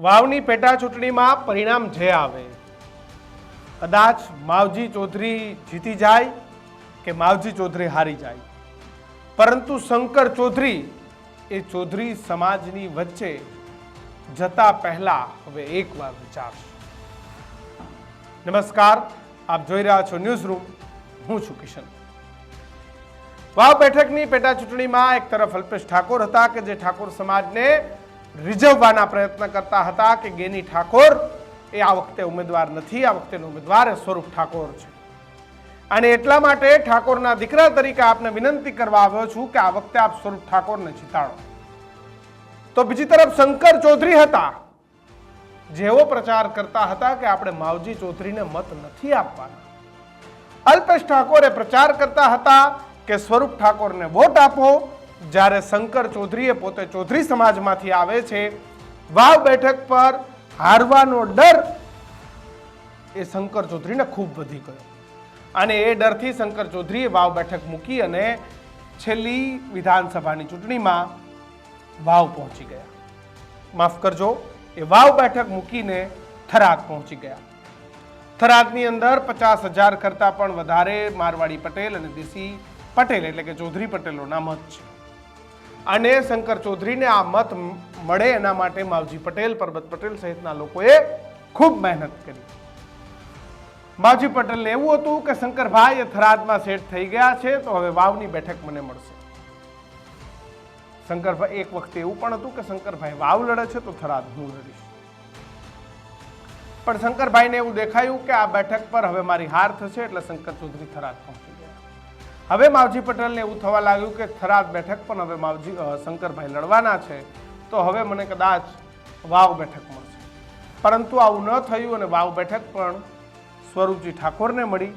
વાવની પેટા ચૂંટણીમાં પરિણામ જે આવે, કદાચ માવજી ચૌધરી જીતી જાય કે માવજી ચૌધરી હારી જાય. પરંતુ શંકર ચૌધરી એ ચૌધરી સમાજની વચ્ચે જતા પહેલા હવે એકવાર વિચારશે નમસ્કાર, આપ જોઈ રહ્યા છો ન્યૂઝ રૂમ હું છું કિશન. વાવ બેઠકની પેટા ચૂંટણીમાં એક તરફ અલ્પેશ ઠાકોર હતા કે જે ઠાકોર સમાજને રીઝવવાના પ્રયત્ન કરતા હતા કે ગેની ઠાકોર એ આ વખતે ઉમેદવાર નથી, આ વખતેનો ઉમેદવાર સ્વરૂપ ઠાકોર છે. અને એટલા માટે ઠાકોરના દીકરા તરીકે આપને વિનંતી કરવા આવ્યો છું કે આ વખતે આપ સ્વરૂપ ઠાકોરને જીતાડો. તો બીજી તરફ શંકર ચૌધરી હતા. જેઓ પ્રચાર કરતા હતા કે આપણે માવજી ચૌધરીને મત નથી આપવાના. અલ્પેશ ઠાકોરે પ્રચાર કરતા હતા કે સ્વરૂપ ઠાકોરને વોટ આપો. જ્યારે શંકર ચૌધરીએ પોતે ચૌધરી સમાજમાંથી આવે છે, વાવ બેઠક પર હારવાનો ડર એ શંકર ચૌધરીને ખૂબ વધી ગયો. અને એ ડરથી શંકર ચૌધરીએ વાવ બેઠક મૂકી અને છેલ્લી વિધાનસભાની ચૂંટણીમાં વાવ પહોંચી ગયા. માફ કરજો, એ વાવ બેઠક મૂકીને થરાક પહોંચી ગયા. થરાકની અંદર પચાસ હજાર કરતાં પણ વધારે મારવાડી પટેલ અને દેશી પટેલ એટલે કે ચૌધરી પટેલોના મત છે. અને શંકર ચૌધરીને આ મત મળે એના માટે માવજી પટેલ, પરબત પટેલ સહિતના લોકોએ ખૂબ મહેનત કરી. માવજી પટેલને એવું હતું કે શંકરભાઈ એ થરાદમાં સેટ થઈ ગયા છે, તો હવે વાવની બેઠક મને મળશે. શંકરભાઈ, એક વખતે એવું પણ હતું કે શંકરભાઈ વાવ લડે છે, તો થરાદ હું લડીશ. પણ શંકરભાઈને એવું દેખાયું કે આ બેઠક પર હવે મારી હાર થશે, એટલે શંકર ચૌધરી થરાદ પહોંચી હવે માવજી પટેલને એવું થવા લાગ્યું કે થરાદ બેઠક પણ હવે માવજી શંકરભાઈ લડવાના છે. તો હવે મને કદાચ વાવ બેઠક મળશે. પરંતુ આવું ન થયું અને વાવ બેઠક પણ સ્વરૂપજી ઠાકોરને મળી.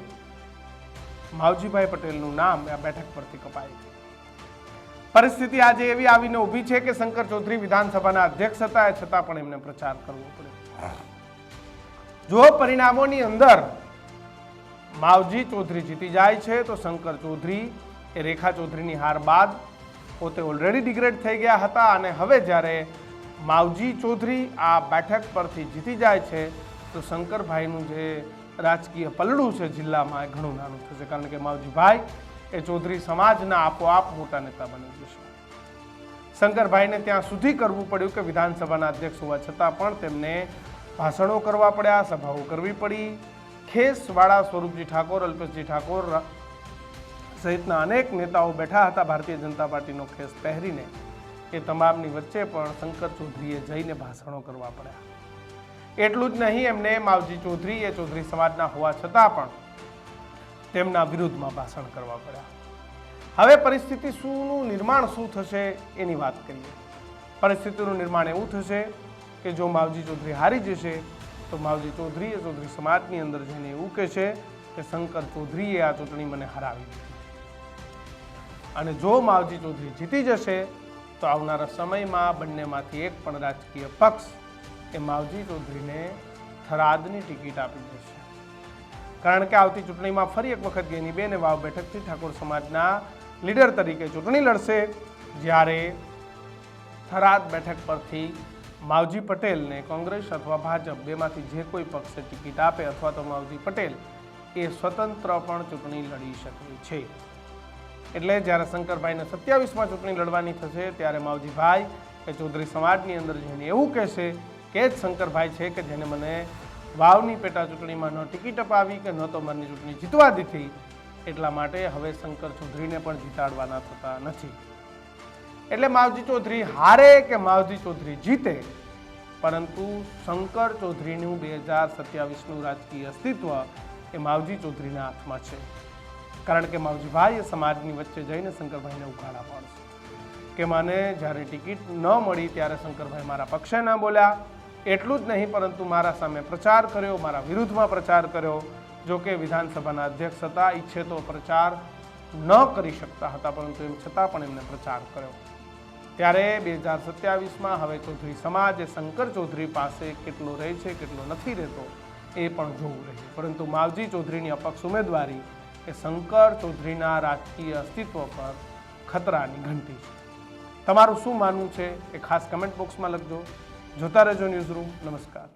માવજીભાઈ પટેલનું નામ આ બેઠક પરથી કપાઈ પરિસ્થિતિ આજે એવી આવીને ઊભી છે કે શંકર ચૌધરી વિધાનસભાના અધ્યક્ષ હતા એ છતાં પણ એમને પ્રચાર કરવો પડ્યો. જો પરિણામોની અંદર માવજી ચૌધરી જીતી જાય છે તો શંકર ચૌધરી એ રેખા ચૌધરીની હાર બાદ પોતે ઓલરેડી ડિગ્રેડ થઈ ગયા હતા અને હવે જ્યારે માવજી ચૌધરી આ બેઠક પરથી જીતી જાય છે તો શંકરભાઈનું જે રાજકીય પલડું છે જિલ્લામાં એ ઘણું નાનું થશે. કારણ કે માવજીભાઈ એ ચૌધરી સમાજના આપોઆપ મોટા નેતા બની જશે શંકરભાઈને ત્યાં સુધી કરવું પડ્યું કે વિધાનસભાના અધ્યક્ષ હોવા છતાં પણ તેમને ભાષણો કરવા પડ્યા, સભાઓ કરવી પડી. ખેસવાળા સ્વરૂપજી ઠાકોર, અલ્પેશજી ઠાકોર સહિતના અનેક નેતાઓ બેઠા હતા ભારતીય જનતા પાર્ટીનો ખેસ પહેરીને એ તમામની વચ્ચે પણ શંકર ચૌધરીએ જઈને ભાષણો કરવા પડ્યા. એટલું જ નહીં, એમને માવજી ચૌધરી એ ચૌધરી સમાજના હોવા છતાં પણ તેમના વિરુદ્ધમાં ભાષણ કરવા પડ્યા. હવે પરિસ્થિતિ શુંનું નિર્માણ શું થશે એની વાત કરીએ. પરિસ્થિતિનું નિર્માણ એવું થશે કે જો માવજી ચૌધરી હારી જશે તો માવજી ચૌધરી ચૌધરી સમાજની અંદર જઈને એવું કહેશે કે શંકર ચૌધરીએ આ ચૂંટણી મને હરાવી અને જો માવજી ચૌધરી જીતી જશે, તો આવનારા સમયમાં બંનેમાંથી એક પણ રાજકીય પક્ષ એ માવજી ચૌધરીને થરાદની ટિકિટ આપી દેશે. કારણ કે આવતી ચૂંટણીમાં ફરી એક વખત ગેનીબેન વાવ બેઠકથી ઠાકોર સમાજના લીડર તરીકે ચૂંટણી લડશે, જ્યારે થરાદ બેઠક પરથી માવજી પટેલને કોંગ્રેસ અથવા ભાજપ બેમાંથી જે કોઈ પક્ષે ટિકિટ આપે અથવા તો માવજી પટેલ એ સ્વતંત્ર પણ ચૂંટણી લડી શકે છે. એટલે જ્યારે શંકરભાઈને સત્યાવીસમાં ચૂંટણી લડવાની થશે, ત્યારે માવજીભાઈ એ ચૌધરી સમાજની અંદર જઈને એવું કહેશે કે જ શંકરભાઈ છે કે જેને મને વાવની પેટા ચૂંટણીમાં ન ટિકિટ અપાવી કે ન તો મને ચૂંટણી જીતવા દીધી, એટલા માટે હવે શંકર ચૌધરીને પણ જીતાડવાના થતા નથી. એટલે માવજી ચૌધરી હારે કે માવજી ચૌધરી જીતે? પરંતુ શંકર ચૌધરીનું બે હજાર સત્યાવીસનું રાજકીય અસ્તિત્વ એ માવજી ચૌધરીના હાથમાં છે. કારણ કે માવજીભાઈ એ સમાજની વચ્ચે જઈને શંકરભાઈને ઉઘાડા પાડશે. કે મને જ્યારે ટિકિટ ન મળી ત્યારે શંકરભાઈ મારા પક્ષે ન બોલ્યા. એટલું જ નહીં, પરંતુ મારા સામે પ્રચાર કર્યો, મારા વિરુદ્ધમાં પ્રચાર કર્યો. જો કે વિધાનસભાના અધ્યક્ષ હતા, ઈચ્છે તો પ્રચાર ન કરી શકતા હતા, પરંતુ એમ છતાં પણ એમને પ્રચાર કર્યો. ત્યારે બે હજાર સત્યાવીસમાં હવે ચૌધરી સમાજ, એ શંકર ચૌધરી પાસે કેટલો રહે છે, કેટલો નથી રહેતો, એ પણ જોવું રહ્યું પરંતુ માવજી ચૌધરીની અપક્ષ ઉમેદવારી એ શંકર ચૌધરીના રાજકીય અસ્તિત્વ પર ખતરાની ઘંટી છે. તમારું શું માનવું છે એ ખાસ કમેન્ટ બોક્સમાં લખજો. જોતા રહેજો ન્યૂઝ રૂમ નમસ્કાર.